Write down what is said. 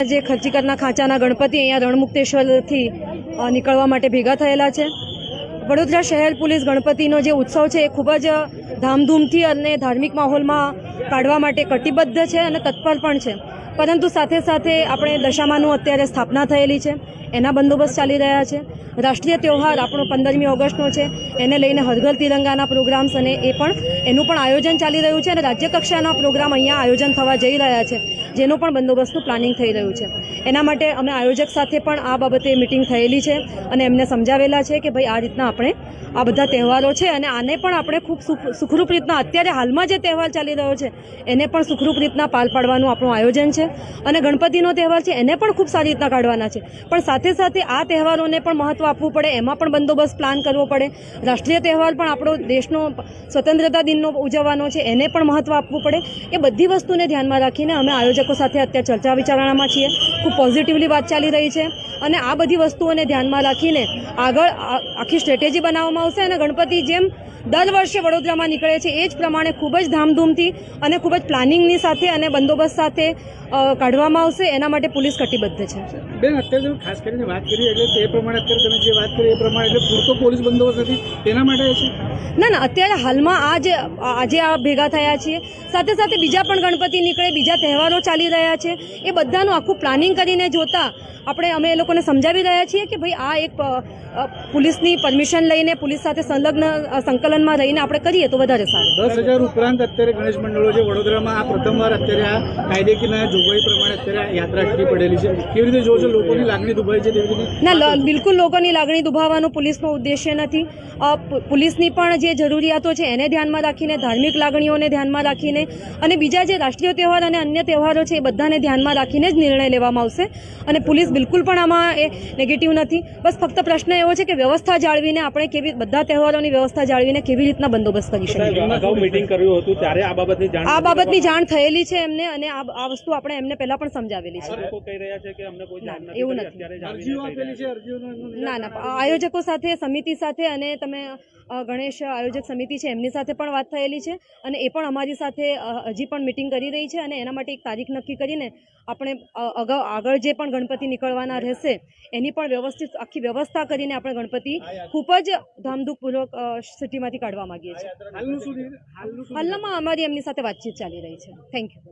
જે ખર્ચીકરના ખાંચાના ગણપતિ અહીંયા રણમુક્તેશ્વરથી નીકળવા માટે ભેગા થયેલા છે. વડોદરા શહેર પોલીસ ગણપતિનો જે ઉત્સવ છે એ ખૂબ જ ધામધૂમથી અને ધાર્મિક માહોલમાં કાઢવા માટે કટિબદ્ધ છે અને તત્પર પણ છે. પરંતુ સાથે સાથે આપણે દશામાનું અત્યારે સ્થાપના થયેલી છે. એના બંદોબસ્ત ચાલી રહ્યા છે. રાષ્ટ્રીય તહેવાર આપણો પંદરમી ઓગસ્ટનો છે. એને લઈને હરઘર તિરંગાના પ્રોગ્રામ્સ અને એ પણ, એનું પણ આયોજન ચાલી રહ્યું છે અને રાજ્ય કક્ષાના પ્રોગ્રામ અહીંયા આયોજન થવા જઈ રહ્યા છે. જેનું પણ બંદોબસ્તનું પ્લાનિંગ થઈ રહ્યું છે. એના માટે અમે આયોજક સાથે પણ આ બાબતે મિટિંગ થયેલી છે અને એમને સમજાવેલા છે કે ભાઈ આ રીતના આપણે આ બધા તહેવારો છે અને આને પણ આપણે ખૂબ સુખ- સુખરૂપ રીતના અત્યારે હાલમાં જે તહેવાર ચાલી રહ્યો છે, એને પણ સુખરૂપ રીતના પાર પાડવાનું આપણું આયોજન છે. અને ગણપતિનો તહેવાર છે, એને પણ ખૂબ સારી રીતના કાઢવાના છે. પણ સાથે સાથે આ તહેવારોને પણ મહત્વ આપવું પડે, એમાં પણ બંદોબસ્ત પ્લાન કરવો પડે. રાષ્ટ્રીય તહેવાર પણ આપણો દેશનો સ્વતંત્રતા દિનનો ઉજવવાનો છે, એને પણ મહત્વ આપવું પડે. એ બધી વસ્તુને ધ્યાનમાં રાખીને અમે આયોજકો સાથે અત્યારે ચર્ચા વિચારણામાં છીએ. ખૂબ પોઝિટિવલી વાત ચાલી રહી છે અને આ બધી વસ્તુઓને ધ્યાનમાં રાખીને આગળ આખી સ્ટ્રેટેજી બનાવવામાં આવશે અને ગણપતિ જેમ દર વર્ષે વડોદરામાં નીકળે છે. એ જ પ્રમાણે ખૂબ જ ધામધૂમથી અને ખૂબ જ પ્લાનિંગની સાથે અને બંદોબસ્ત સાથે કાઢવામાં આવશે. એના માટે પોલીસ કટિબદ્ધ છે. બેન અત્યારે તમે ખાસ કરીને વાત કરી એટલે તે પ્રમાણે અત્યારે તમે જે વાત કરી એ પ્રમાણે એટલે પૂરતો પોલીસ બંદોબસ્ત નથી. તેના માટે છે? ના ના અત્યારે હાલમાં આજ આજે આ ભેગા થયા છીએ. સાથે સાથે બીજા પણ ગણપતિ નીકળે બીજા તહેવારો ચાલી રહ્યા છે. એ બધાનું આખું પ્લાનિંગ કરીને જોતા આપણે અમે એ લોકોને સમજાવી રહ્યા છીએ કે ભાઈ આ એક પોલીસની પરમિશન લઈને પોલીસ સાથે સંલગ્ન અ, સંકલનમાં રહીને આપણે કરીએ તો વધારે સારું. દસ હજાર ઉપરાંત અત્યારે ગણેશ મંડળો છે વડોદરામાં આ પ્રથમવાર અત્યારે આ કાયદેકીના જોગવાઈ પ્રમાણે અત્યારે યાત્રા આખી પડેલી છે. કેવી રીતે છો? લોકોની લાગણી દુભાઈ છે તેવી રીતે? ના બિલકુલ લોકોની લાગણી દુભાવવાનો પોલીસનો ઉદ્દેશ્ય નથી. પોલીસની પણ જે જરૂરિયાતો છે એને ધ્યાનમાં રાખીને ધાર્મિક લાગણીઓને ધ્યાનમાં રાખીને અને બીજા જે રાષ્ટ્રીય તહેવાર અને અન્ય તહેવારો છે એ બધાને ધ્યાનમાં રાખીને જ નિર્ણય લેવામાં આવશે. અને પોલીસ બિલકુલ પણ આમાં એ નેગેટિવ નથી. બસ ફક્ત પ્રશ્ન એવો છે કે વ્યવસ્થા જાળવીને આપણે કેવી બધા તહેવારોની વ્યવસ્થા જાળવીને કેવી રીતના બંદોબસ્ત કરી શકીએ અગાઉ મીટિંગ કર્યું હતું ત્યારે આ બાબતની જાણ આ બાબતની જાણ થયેલી છે એમને અને આ આ વસ્તુ આપણે એમને પહેલા પણ સમજાવેલી છે. લોકો કહી રહ્યા છે કે અમને કોઈ જાણ ના, નથી એવું નથી. એમનું ના ના આયોજકો સાથે સમિતિ સાથે અને તમે ગણેશ આયોજક સમિતિ છે એમની સાથે પણ વાત થયેલી છે અને એ પણ અમારી સાથે હજી પણ મિટિંગ કરી રહી છે અને એના માટે એક તારીખ નક્કી કરીને આપણે અગાઉ આગળ જે પણ ગણપતિ નીકળવાના રહેશે એની પણ વ્યવસ્થિત આખી વ્યવસ્થા કરીને આપણે ગણપતિ ખૂબ જ ધામધૂમપૂર્વક અ, સિટીમાંથી કાઢવા માંગીએ છીએ. હાલમાં અમારી એમની સાથે વાતચીત ચાલી રહી છે. Thank you